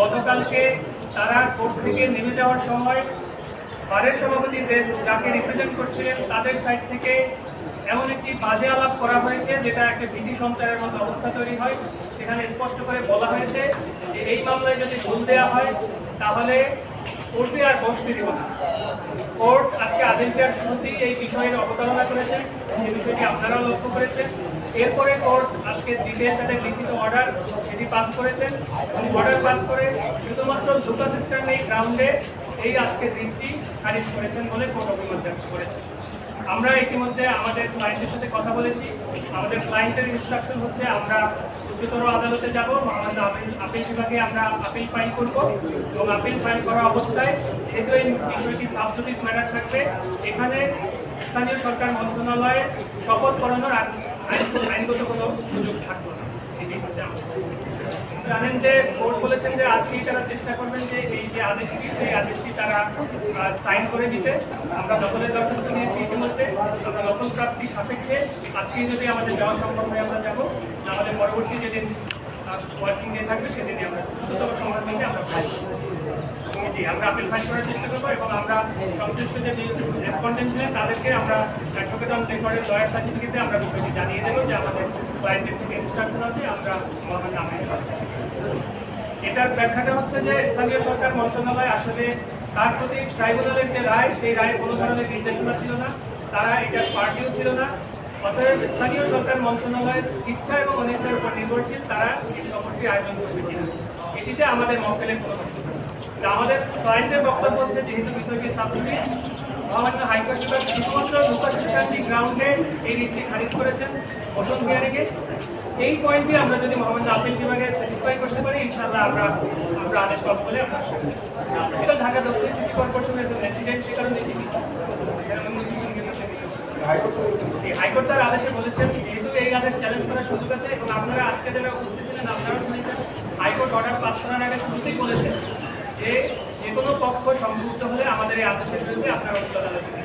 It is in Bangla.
গতকালকে তারা কোর্ট থেকে নেমে যাওয়ার সময় বারের সভাপতি যাকে রিপ্রেজেন্ট করছিলেন তাদের সাইড থেকে এমন একটি বাজে আলাপ করা হয়েছে যেটা একটা ভীতি সঞ্চারের মতো অবস্থা তৈরি হয়। সেখানে স্পষ্ট করে বলা হয়েছে যে এই মামলায় যদি ভুল দেওয়া হয়, তাহলে কোর্টে আর বসতে দিব না। কোর্ট আজকে আদেশ দেওয়ার শুরুতেই এই বিষয়ের অবতারণা করেছেন যে বিষয়টি আপনারাও লক্ষ্য করেছেন। এরপরে কোর্ট আজকে ডিটেলস একটা লিখিত অর্ডার সেটি পাস করেছেন এবং অর্ডার পাস করে শুধুমাত্র দুটো সিস্টেম এই গ্রাউন্ডে এই আজকে দিনটি খারিজ করেছেন বলে কোর্ট অভিমত ব্যক্ত করেছেন আমরা ইতিমধ্যে আমাদের ক্লায়েন্টের সাথে কথা বলেছি। আমাদের ক্লায়েন্টের ইনস্ট্রাকশন হচ্ছে আমরা উচ্চতর আদালতে যাব, আমাদের আপিল বিভাগে আমরা আপিল ফাইল করব এবং আপিল ফাইল করা অবস্থায় যেহেতু এই বিষয়টি সাবজুডিস ম্যাটার থাকবে, এখানে স্থানীয় সরকার মন্ত্রণালয়ে শপথ করানোর আইন- আইন- আইনগত কোনো সুযোগ থাকবে না। এটি হচ্ছে জানেন যে কোর্ট বলেছেন যে আজকেই তারা চেষ্টা করবেন যে এই যে আদেশটি, সেই আদেশটি তারা সাইন করে দিতে। আমরা দখলের দরখাস্ত নিয়েছি আমরা দখল প্রাপ্তি সাপেক্ষে আজকেই যদি আমাদের যাওয়া সম্ভব হয়, আমরা যাব। আমাদের পরবর্তী যেদিন ওয়ার্কিং ডে থাকবে, সেদিনই আমরা দ্রুততম মধ্যে আমরা জি আমরা করার চেষ্টা করব এবং আমরা সংশ্লিষ্ট যে রেসপন্ডেন্ট ছিলেন, তাদেরকে আমরা অ্যাডভোকেট অন রেকর্ডের আমরা বিষয়টি জানিয়ে দেবো যে আমাদের ক্লায়েন্টের থেকে ইনস্ট্রাকশন আছে, আমরা মহামান্য আপিল এটার ব্যাখ্যাটা হচ্ছে যে স্থানীয় সরকার মন্ত্রণালয় আসলে তার প্রতি ট্রাইব্যুনালের যে রায়, সেই রায়ে কোনো ধরনের নির্দেশনা ছিল না। তারা এটার পার্টিও ছিল না। অতএব স্থানীয় সরকার মন্ত্রণালয়ের ইচ্ছা এবং অনিচ্ছার উপর নির্ভরশীল তারা এই সফরটি আয়োজন কিনা। এটিতে আমাদের মক্কেলের কোনো আমাদের ক্লায়েন্টের বক্তব্য হচ্ছে যেহেতু বিষয়টি সাবজুডিস মহামান্য হাইকোর্ট বিভাগ শুধুমাত্র লুকাচিস্টান্ডি গ্রাউন্ডে এই রিটটি খারিজ করেছেন মোশন হিয়ারিংয়ে এই পয়েন্টে আমরা যদি মহামান্য আপিল বিভাগে স্যাটিসফাই করতে পারি, ইনশাআল্লাহ আমরা আমরা আদেশ পাবো বলে আমরা করি। ঢাকা দক্ষিণ সিটি কর্পোরেশনের একজন রেসিডেন্ট সে কারণে এটি হাইকোর্ট তার আদেশে বলেছেন, যেহেতু এই আদেশ চ্যালেঞ্জ করার সুযোগ আছে এবং আপনারা আজকে যারা উপস্থিত ছিলেন, আপনারাও শুনেছেন, হাইকোর্ট অর্ডার পাস করার আগে শুরুতেই বলেছেন যে যে কোনো পক্ষ সংযুক্ত হলে আমাদের এই আদেশের বিরুদ্ধে আপনারা উত্তর আদালতে